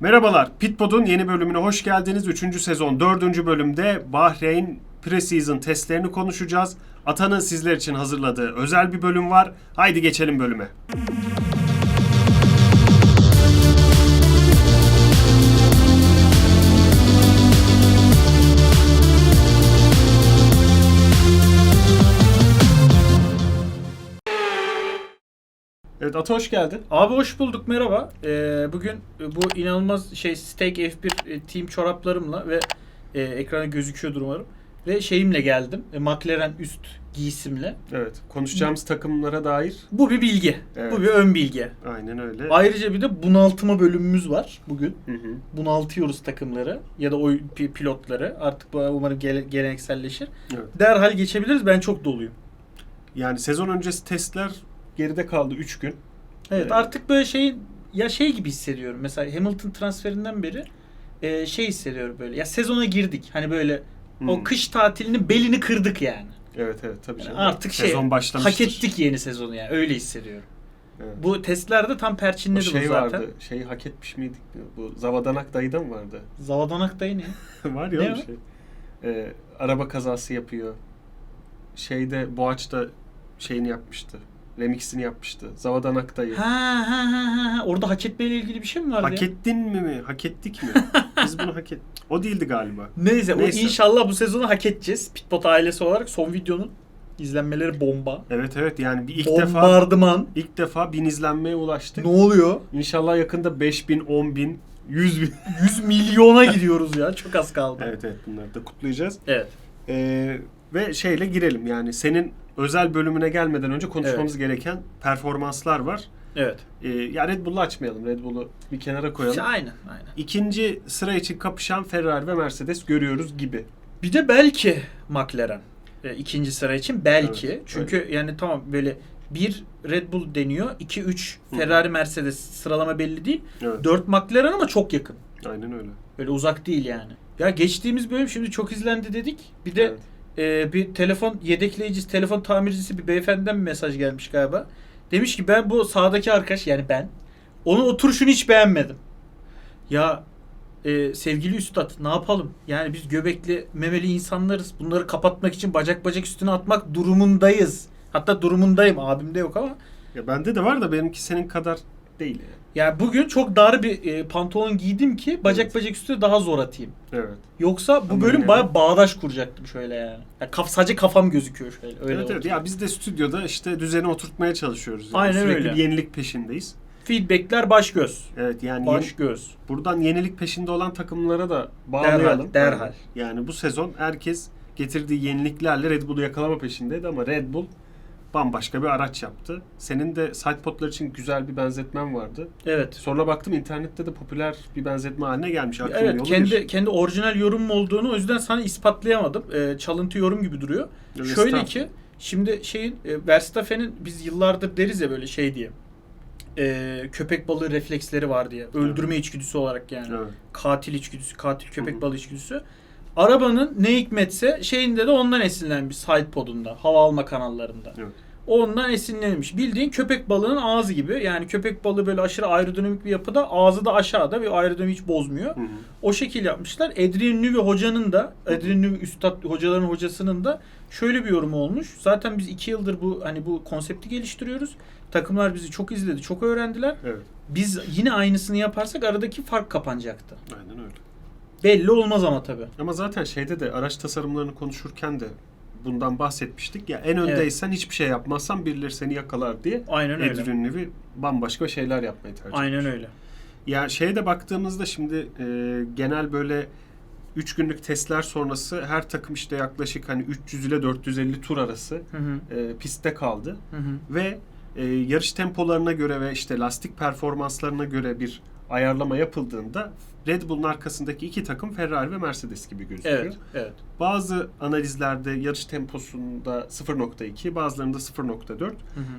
Merhabalar, Pitpod'un yeni bölümüne hoş geldiniz. 3. sezon 4. bölümde Bahreyn Preseason testlerini konuşacağız. Atan'ın sizler için hazırladığı özel bir bölüm var. Haydi geçelim bölüme. Evet Ata hoş geldin. Abi hoş bulduk merhaba. Ee, bugün bu inanılmaz şey Steak F1 e, team çoraplarımla ve e, ekrana gözüküyordur umarım. Ve şeyimle geldim. E, McLaren üst giysimle. Evet, konuşacağımız takımlara dair. Bu bir bilgi. Evet. Bu bir ön bilgi. Aynen öyle. Ayrıca bir de bunaltma bölümümüz var bugün. Hı hı. Bunaltıyoruz takımları ya da o pi- pilotları. Artık bu umarım gele- gelenekselleşir. Evet. Derhal geçebiliriz. Ben çok doluyum. Yani sezon öncesi testler geride kaldı 3 gün. Evet Evet. artık böyle şey ya şey gibi hissediyorum. Mesela Hamilton transferinden beri e, şey hissediyorum böyle. Ya sezona girdik. Hani böyle Hmm. o kış tatilinin belini kırdık yani. Evet evet tabii Yani artık şey sezon başlamıştır. hak ettik yeni sezonu yani. Öyle hissediyorum. Evet. Bu testlerde tam perçinledi şey bu zaten. vardı. Şeyi hak etmiş miydik? Bu Zavadanak dayıda mı vardı? Zavadanak dayı ne? Var ya Ne bir o? şey. Ee, araba kazası yapıyor. Şeyde Boğaç'ta şeyini yapmıştı. Remixini yapmıştı. Zavadanak dayı. ha, ha ha ha. Orada hak etmeyle ilgili bir şey mi vardı Hak ya? ettin mi mi? Hak ettik mi? Biz bunu hak et. O değildi galiba. Neyse, Neyse. o inşallah bu sezonu hak edeceğiz. Pitbot ailesi olarak son videonun izlenmeleri bomba. Evet evet yani bir ilk defa Bombardıman. ilk defa bin izlenmeye ulaştık. Ne oluyor? İnşallah yakında 5000, 10000, 100 bin. 100 milyona gidiyoruz ya. Çok az kaldı. Evet evet bunları da kutlayacağız. Evet. Ee, ve şeyle girelim yani senin özel bölümüne gelmeden önce konuşmamız gereken performanslar var. Evet. Ee, ya Red Bull'u açmayalım. Red Bull'u bir kenara koyalım. Aynen, aynen. İkinci sıra için kapışan Ferrari ve Mercedes görüyoruz gibi. Bir de belki McLaren e, ikinci sıra için belki. Evet, Çünkü yani tamam böyle bir Red Bull deniyor. 2 3 Hı. Ferrari Mercedes sıralama belli değil. Evet. 4 McLaren ama çok yakın. Aynen öyle. Böyle uzak değil yani. Ya geçtiğimiz bölüm şimdi çok izlendi dedik. Bir de Evet. E, bir telefon yedekleyicisi, telefon tamircisi bir beyefendiden bir mesaj gelmiş galiba. Demiş ki ben bu sağdaki arkadaş yani ben onun oturuşunu hiç beğenmedim. Ya e, sevgili üstad ne yapalım? Yani biz göbekli memeli insanlarız. Bunları kapatmak için bacak bacak üstüne atmak durumundayız. Hatta durumundayım. Abimde yok ama. Ya bende de var da benimki senin kadar değil yani. Yani bugün çok dar bir e, pantolon giydim ki bacak Evet. bacak üstüne daha zor atayım. Evet. Yoksa bu Ama bölüm baya bağdaş kuracaktım şöyle yani. ya kaf, sadece kafam gözüküyor şöyle. Öyle evet, oldu. evet. Ya biz de stüdyoda işte düzeni oturtmaya çalışıyoruz. Yani. Aynen Sürekli öyle. bir yenilik peşindeyiz. Feedbackler baş göz. Evet yani Baş göz. buradan yenilik peşinde olan takımlara da bağlayalım. Derhal, derhal. Yani bu sezon herkes getirdiği yeniliklerle Red Bull'u yakalama peşindeydi ama Red Bull bambaşka bir araç yaptı. Senin de sidepodlar için güzel bir benzetmen vardı. Evet. Sonra baktım internette de popüler bir benzetme haline gelmiş. Aklımın Evet kendi bir. kendi orijinal yorumum olduğunu o yüzden sana ispatlayamadım. Ee, çalıntı yorum gibi duruyor. Evet, Şöyle ki şimdi şeyin e, Verstappen'in biz yıllardır deriz ya böyle şey diye. e, köpek balığı refleksleri var diye. Öldürme içgüdüsü olarak yani. Evet. Katil içgüdüsü, katil köpek Hı hı. balığı içgüdüsü. Arabanın ne hikmetse şeyinde de ondan esinlenmiş side podunda, hava alma kanallarında. Evet. Ondan esinlenmiş. Bildiğin köpek balığının ağzı gibi. Yani köpek balığı böyle aşırı aerodinamik bir yapıda. Ağzı da aşağıda ve aerodinami hiç bozmuyor. Hı hı. O şekil yapmışlar. Adrian Newey hocanın da, Adrian Newey üstad hocaların hocasının da şöyle bir yorumu olmuş. Zaten biz iki yıldır bu hani bu konsepti geliştiriyoruz. Takımlar bizi çok izledi, çok öğrendiler. Evet. Biz yine aynısını yaparsak aradaki fark kapanacaktı. Aynen öyle. Belli olmaz ama tabii. Ama zaten şeyde de araç tasarımlarını konuşurken de bundan bahsetmiştik. Ya en öndeysen hiçbir şey yapmazsan birileri seni yakalar diye. Aynen öyle. Adrian Newey bambaşka şeyler yapmayı tercih Aynen etmiş. öyle. Ya şeye de baktığımızda şimdi e, genel böyle 3 günlük testler sonrası her takım işte yaklaşık hani 300 ile 450 tur arası Hı hı. e, pistte kaldı Hı hı. ve e, yarış tempolarına göre ve işte lastik performanslarına göre bir ayarlama yapıldığında Red Bull'un arkasındaki iki takım Ferrari ve Mercedes gibi gözüküyor. Evet, evet. Bazı analizlerde yarış temposunda 0.2, bazılarında 0.4 Hı hı.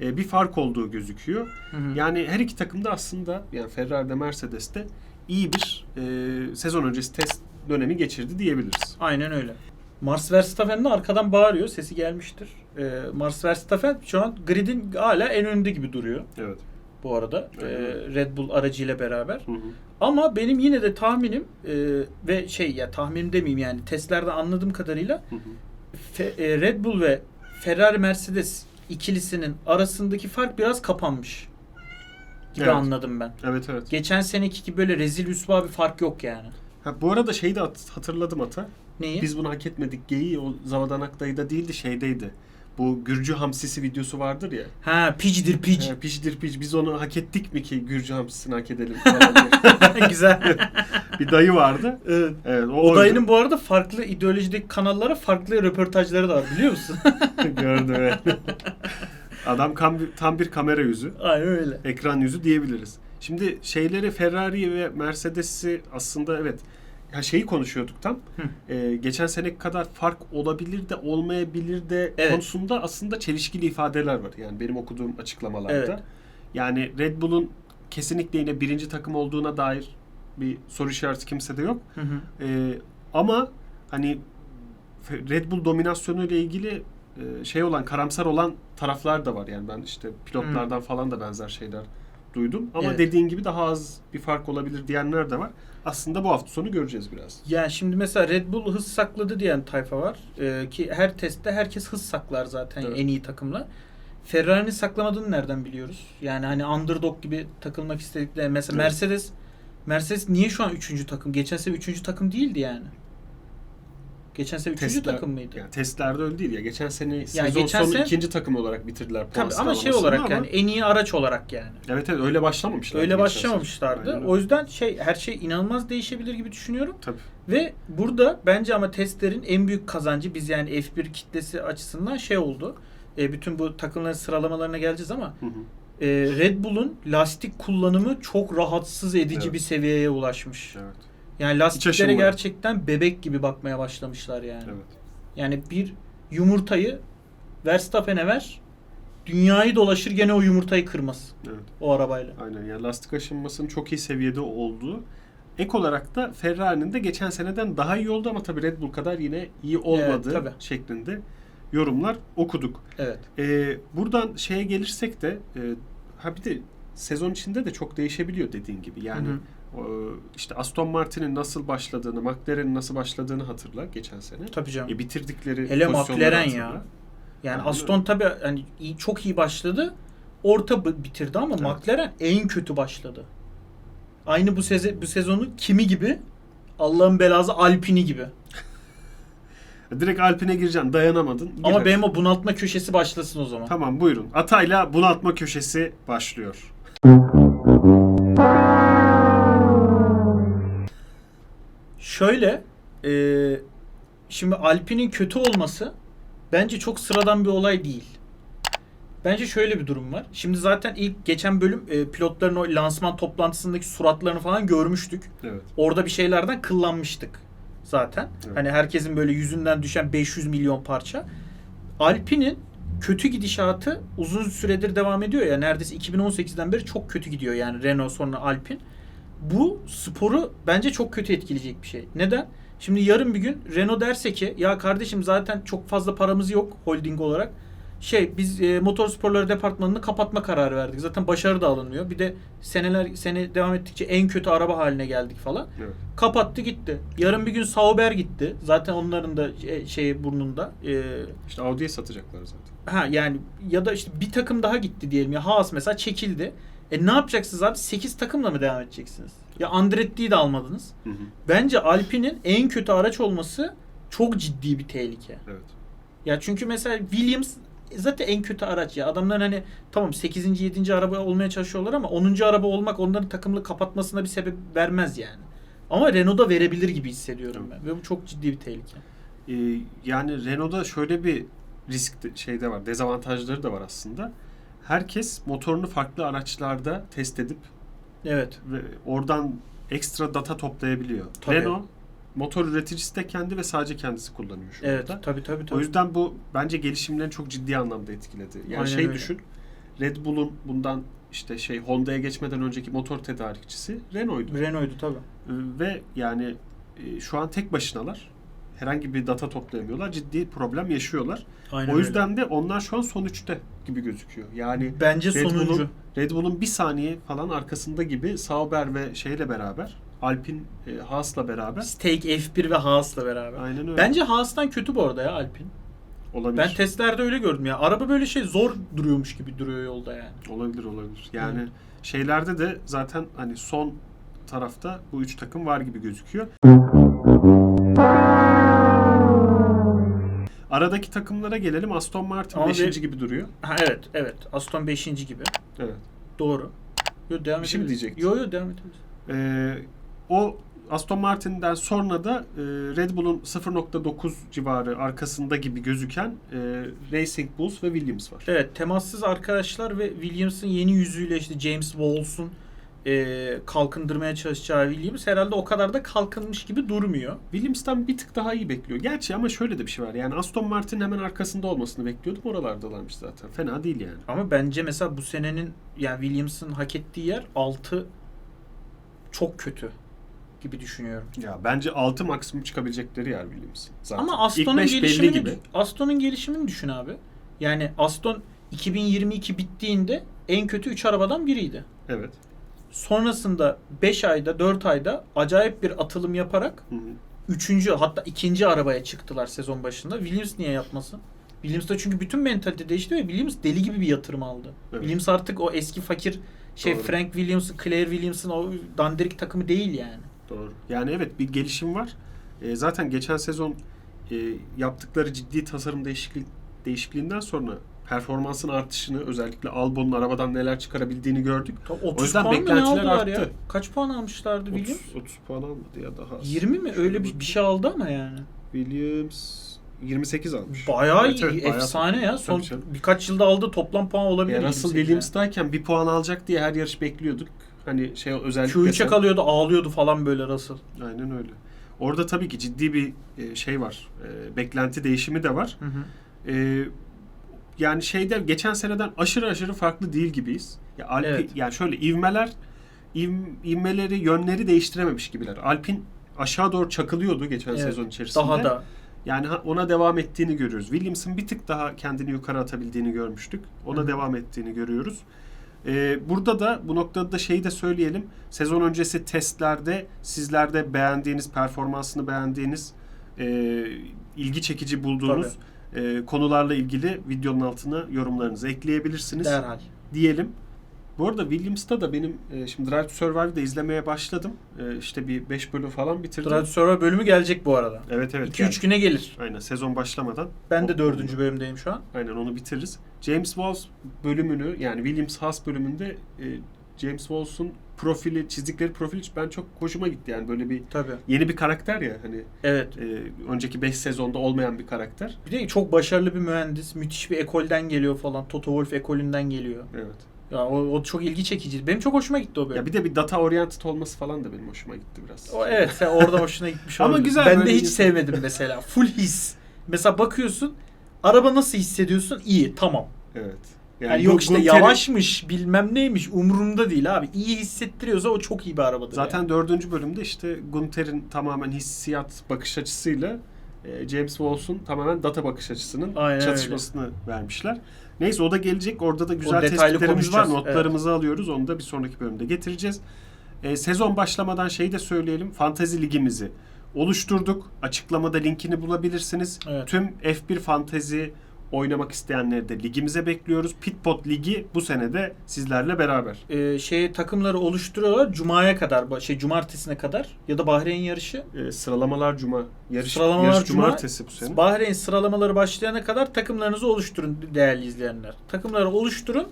e, bir fark olduğu gözüküyor. Hı hı. Yani her iki takım da aslında yani Ferrari ve Mercedes de iyi bir e, sezon öncesi test dönemi geçirdi diyebiliriz. Aynen öyle. Mars Verstappen de arkadan bağırıyor. Sesi gelmiştir. Ee, Mars Verstappen şu an gridin hala en önünde gibi duruyor Evet. Bu arada. Aynen. Red Bull aracıyla beraber. Hı hı. Ama benim yine de tahminim e, ve şey ya tahminim demeyeyim yani testlerde anladığım kadarıyla Hı hı. Fe- e, Red Bull ve Ferrari Mercedes ikilisinin arasındaki fark biraz kapanmış gibi Evet. anladım ben. Evet evet. Geçen seneki gibi böyle rezil rüsva bir fark yok yani. Ha, bu arada şeyi de hat- hatırladım Ata. Neyi? Biz bunu hak etmedik geyiği o Zavadan dayıda değildi şeydeydi. Bu Gürcü hamsisi videosu vardır ya. Ha picidir pic. He, piştir piç biz onu hak ettik mi ki Gürcü hamsisini hak edelim falan diye. Güzel. bir dayı vardı. evet. Evet, o, O oydu. dayının bu arada farklı ideolojideki kanallara farklı röportajları da var biliyor musun? Gördüm evet. Adam kam- tam bir kamera yüzü. Aynen öyle. Ekran yüzü diyebiliriz. Şimdi şeyleri Ferrari ve Mercedes'i aslında evet ya şeyi konuşuyorduk tam. Hı. Ee, geçen seneki kadar fark olabilir de olmayabilir de Evet. konusunda aslında çelişkili ifadeler var. Yani benim okuduğum açıklamalarda. Evet. Yani Red Bull'un kesinlikle yine birinci takım olduğuna dair bir soru işareti kimsede yok. Hı hı. Ee, ama hani Red Bull dominasyonu ile ilgili e, şey olan karamsar olan taraflar da var. Yani ben işte pilotlardan falan da benzer şeyler duydum. Ama Evet. dediğin gibi daha az bir fark olabilir diyenler de var. Aslında bu hafta sonu göreceğiz biraz. Yani şimdi mesela Red Bull hız sakladı diyen tayfa var. Ee, ki her testte herkes hız saklar zaten Evet. en iyi takımla. Ferrari'nin saklamadığını nereden biliyoruz? Yani hani underdog gibi takılmak istedikleri mesela Evet. Mercedes Mercedes niye şu an üçüncü takım? Geçen sene üçüncü takım değildi yani. Geçen sene üçüncü Testler- takım mıydı? Yani testlerde öyle değil ya. Geçen sene sezon geçen sonu sene- ikinci takım olarak bitirdiler puan Tabii ama şey olarak ama- yani en iyi araç olarak yani. Evet evet öyle başlamamışlar. Öyle başlamamışlardı. O yüzden şey her şey inanılmaz değişebilir gibi düşünüyorum. Tabii. Ve burada bence ama testlerin en büyük kazancı biz yani F1 kitlesi açısından şey oldu. E, bütün bu takımların sıralamalarına geleceğiz ama Hı hı. e, Red Bull'un lastik kullanımı çok rahatsız edici Evet. bir seviyeye ulaşmış. Evet. Yani lastiklere gerçekten bebek gibi bakmaya başlamışlar yani. Evet. Yani bir yumurtayı Verstappen'e ver dünyayı dolaşır gene o yumurtayı kırmaz Evet. o arabayla. Aynen yani lastik aşınmasının çok iyi seviyede olduğu. Ek olarak da Ferrari'nin de geçen seneden daha iyi oldu ama tabii Red Bull kadar yine iyi olmadığı tabii. şeklinde yorumlar okuduk. Evet. Ee, buradan şeye gelirsek de e, ha bir de sezon içinde de çok değişebiliyor dediğin gibi. Yani Hı hı. O, işte Aston Martin'in nasıl başladığını, McLaren'in nasıl başladığını hatırla geçen sene. Tabii canım. E, bitirdikleri Hele McLaren hatırla. ya. Yani Aynen Aston tabii hani iyi, çok iyi başladı. Orta bitirdi ama Evet. McLaren en kötü başladı. Aynı bu seze bu sezonu kimi gibi? Allah'ın belası Alpini gibi. Direkt Alpine gireceksin dayanamadın. gir Ama benim o bunaltma köşesi başlasın o zaman. Tamam buyurun. Atayla bunaltma köşesi başlıyor. Şöyle e, şimdi Alpine'in kötü olması bence çok sıradan bir olay değil. Bence şöyle bir durum var. Şimdi zaten ilk geçen bölüm e, pilotların o lansman toplantısındaki suratlarını falan görmüştük. Evet. Orada bir şeylerden kıllanmıştık zaten. Evet. Hani herkesin böyle yüzünden düşen 500 milyon parça. Alpine'in kötü gidişatı uzun süredir devam ediyor ya. Neredeyse 2018'den beri çok kötü gidiyor yani Renault sonra Alpine. Bu sporu bence çok kötü etkileyecek bir şey. Neden? Şimdi yarın bir gün Renault derse ki ya kardeşim zaten çok fazla paramız yok holding olarak. Şey biz e, motor sporları departmanını kapatma kararı verdik. Zaten başarı da alınmıyor. Bir de seneler sene devam ettikçe en kötü araba haline geldik falan. Evet. Kapattı gitti. Yarın bir gün Sauber gitti. Zaten onların da e, şey burnunda. E, İşte Audi'ye satacaklar zaten. ha yani ya da işte bir takım daha gitti diyelim ya Haas mesela çekildi. E ne yapacaksınız abi? 8 takımla mı devam edeceksiniz? Ya Andretti'yi de almadınız. Hı hı. Bence Alpine'in en kötü araç olması çok ciddi bir tehlike. Evet. Ya çünkü mesela Williams zaten en kötü araç ya. Adamların hani tamam 8. 7. araba olmaya çalışıyorlar ama 10. araba olmak onların takımını kapatmasına bir sebep vermez yani. Ama Renault'da verebilir gibi hissediyorum ben. Ve bu çok ciddi bir tehlike. Ee, yani Renault'da şöyle bir risk de, şeyde var, dezavantajları da var aslında. Herkes motorunu farklı araçlarda test edip Evet. ve oradan ekstra data toplayabiliyor. Tabii. Renault motor üreticisi de kendi ve sadece kendisi kullanıyor şu Evet. anda. Tabii tabii tabii. O yüzden bu bence gelişimlerini çok ciddi anlamda etkiledi. Yani Aynen şey öyle. düşün. Red Bull'un bundan işte şey Honda'ya geçmeden önceki motor tedarikçisi Renault'ydu. Renault'du tabii. Ve yani e, şu an tek başınalar. Herhangi bir data toplayamıyorlar. Ciddi problem yaşıyorlar. Aynen o yüzden de onlar şu an son üçte gibi gözüküyor. Yani bence Red sonuncu. Bull'un Red Bull'un bir saniye falan arkasında gibi Sauber ve şeyle beraber Alpine e, Haas'la beraber. Stake F1 ve Haas'la beraber. Aynen öyle. Bence Haas'tan kötü bu arada ya Alpine. olabilir. Ben testlerde öyle gördüm ya. Araba böyle şey zor duruyormuş gibi duruyor yolda yani. Olabilir olabilir. Yani Hı. şeylerde de zaten hani son tarafta bu üç takım var gibi gözüküyor. Aradaki takımlara gelelim. Aston Martin Ama 5. bir- gibi duruyor. Ha evet evet. Aston 5. gibi. Evet. Doğru. Yo, devam Bir şey mi edebiliriz. diyecektin? Yo yo devam edebiliriz. Ee, o Aston Martin'den sonra da e, Red Bull'un 0.9 civarı arkasında gibi gözüken e, Racing Bulls ve Williams var. Evet temassız arkadaşlar ve Williams'ın yeni yüzüyle işte James Walls'un e, kalkındırmaya çalışacağı Williams herhalde o kadar da kalkınmış gibi durmuyor. Williams'tan bir tık daha iyi bekliyor. Gerçi ama şöyle de bir şey var. Yani Aston Martin hemen arkasında olmasını bekliyordum. Oralardalarmış zaten. Fena değil yani. Ama bence mesela bu senenin yani Williams'ın hak ettiği yer 6 çok kötü gibi düşünüyorum. Ya bence 6 maksimum çıkabilecekleri yer Williams'ın. Zaten. Ama Aston'un gelişimini gibi. Aston'un gelişimini düşün abi. Yani Aston 2022 bittiğinde en kötü 3 arabadan biriydi. Evet. Sonrasında 5 ayda 4 ayda acayip bir atılım yaparak Hı hı. üçüncü hatta ikinci arabaya çıktılar sezon başında. Williams niye yapmasın? Williams'da çünkü bütün mentalite değişti ve Williams deli gibi bir yatırım aldı. Evet. Williams artık o eski fakir şey Doğru. Frank Williams'ın, Claire Williams'ın o dandirik takımı değil yani. Doğru. Yani evet bir gelişim var. E, zaten geçen sezon e, yaptıkları ciddi tasarım değişiklik değişikliğinden sonra performansın artışını özellikle Albon'un arabadan neler çıkarabildiğini gördük. Ta- 30 yüzden puan beklentiler aldılar ya? arttı. Kaç puan almışlardı 30, Williams? 30 puan almadı ya daha az. 20 mi? Öyle bir, bir şey aldı ama yani. Williams 28 almış. Bayağı Evet, iyi, evet, bayağı efsane ya. Son Tabii canım. birkaç yılda aldığı toplam puan olabilir. Yani asıl 28 yani. Williams'tayken bir puan alacak diye her yarış bekliyorduk. Hani şey özellikle Q3'e sen- kalıyordu, ağlıyordu falan böyle Russell. Aynen öyle. Orada tabii ki ciddi bir e, şey var. E, beklenti değişimi de var. Hı hı. E, yani şeyde geçen seneden aşırı aşırı farklı değil gibiyiz. Ya Alpi, Evet. yani şöyle ivmeler iv- ivmeleri yönleri değiştirememiş gibiler. Alpin aşağı doğru çakılıyordu geçen Evet, sezon içerisinde. Daha da Yani ona devam ettiğini görüyoruz. Williams'ın bir tık daha kendini yukarı atabildiğini görmüştük. Ona Hı hı. devam ettiğini görüyoruz. Ee, burada da bu noktada da şeyi de söyleyelim. Sezon öncesi testlerde sizlerde beğendiğiniz, performansını beğendiğiniz, e, ilgi çekici bulduğunuz e, konularla ilgili videonun altına yorumlarınızı ekleyebilirsiniz derhal. diyelim. Bu arada Williams'ta da benim e, şimdi Drive to Survive'da izlemeye başladım. E, işte bir 5 bölüm falan bitirdim. Drive to Survive bölümü gelecek bu arada. Evet evet. 2-3 güne gelir. Aynen sezon başlamadan. Ben de O- dördüncü bölümdeyim şu an. Aynen onu bitiririz. James Walls bölümünü yani Williams Haas bölümünde e, James Walls'un profili, çizdikleri profil ben çok hoşuma gitti yani böyle bir Tabii. yeni bir karakter ya hani Evet. e, önceki 5 sezonda olmayan bir karakter. Bir de çok başarılı bir mühendis. Müthiş bir ekolden geliyor falan. Toto Wolff ekolünden geliyor. Evet. Ya o, o çok ilgi çekici. Benim çok hoşuma gitti o bölüm. Ya bir de bir data oriented olması falan da benim hoşuma gitti biraz. O evet sen orada hoşuna gitmiş Ama olabilir. güzel Ben de hiç sevmedim mesela. Full his. Mesela bakıyorsun araba nasıl hissediyorsun? İyi tamam. Evet. Yani, yok işte Gunter'i- yavaşmış bilmem neymiş umurumda değil abi. İyi hissettiriyorsa o çok iyi bir arabadır. Zaten yani. dördüncü bölümde işte Gunter'in tamamen hissiyat bakış açısıyla e, James Walls'un tamamen data bakış açısının Aynen çatışmasını vermişler. Neyse o da gelecek. Orada da güzel detaylı tespitlerimiz var. konuşacağız, Notlarımızı alıyoruz. Onu da bir sonraki bölümde getireceğiz. E, sezon başlamadan şeyi de söyleyelim. Fantezi ligimizi oluşturduk. Açıklamada linkini bulabilirsiniz. Evet. Tüm F1 Fantezi oynamak isteyenleri de ligimize bekliyoruz. Pitpot Ligi bu sene de sizlerle beraber. Ee, şey takımları oluşturuyorlar Cuma'ya kadar şey cumartesine kadar ya da Bahreyn yarışı. E, sıralamalar cuma. Yarış, Sıralamalar yarış cuma. cumartesi bu sene. Bahreyn sıralamaları başlayana kadar takımlarınızı oluşturun değerli izleyenler. Takımları oluşturun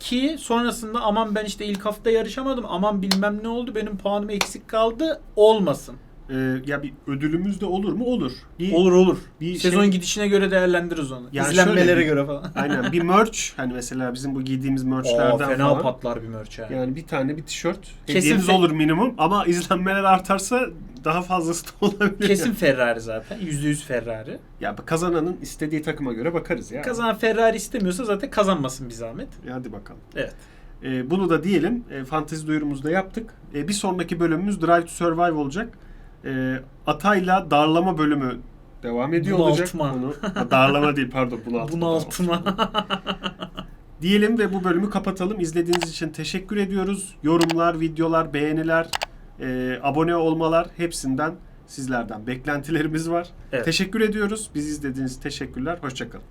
ki sonrasında aman ben işte ilk hafta yarışamadım aman bilmem ne oldu benim puanım eksik kaldı olmasın. E, ya bir ödülümüz de olur mu? Olur. Bir, Olur olur. bir Sezon şey- gidişine göre değerlendiririz onu. Yani İzlenmelere şöyle bir- göre falan. Aynen bir merch hani mesela bizim bu giydiğimiz merchlerden fena falan. patlar bir merch yani. Yani bir tane bir tişört Kesin hediyeniz fe- olur minimum ama izlenmeler artarsa daha fazlası da olabilir. Kesin Ferrari zaten. %100 Ferrari. Ya kazananın istediği takıma göre bakarız ya. Kazanan Ferrari istemiyorsa zaten kazanmasın bir zahmet. E, hadi bakalım. Evet. E, bunu da diyelim. E, fantezi duyurumuzu da yaptık. E, bir sonraki bölümümüz Drive to Survive olacak. E, Atay'la darlama bölümü devam ediyor Bunaltma. olacak. Bunu Ha, darlama değil pardon bunaltma. Bunaltma. Diyelim ve bu bölümü kapatalım. İzlediğiniz için teşekkür ediyoruz. Yorumlar, videolar, beğeniler, e, abone olmalar hepsinden sizlerden beklentilerimiz var. Evet. Teşekkür ediyoruz. Bizi izlediğiniz teşekkürler. Hoşçakalın.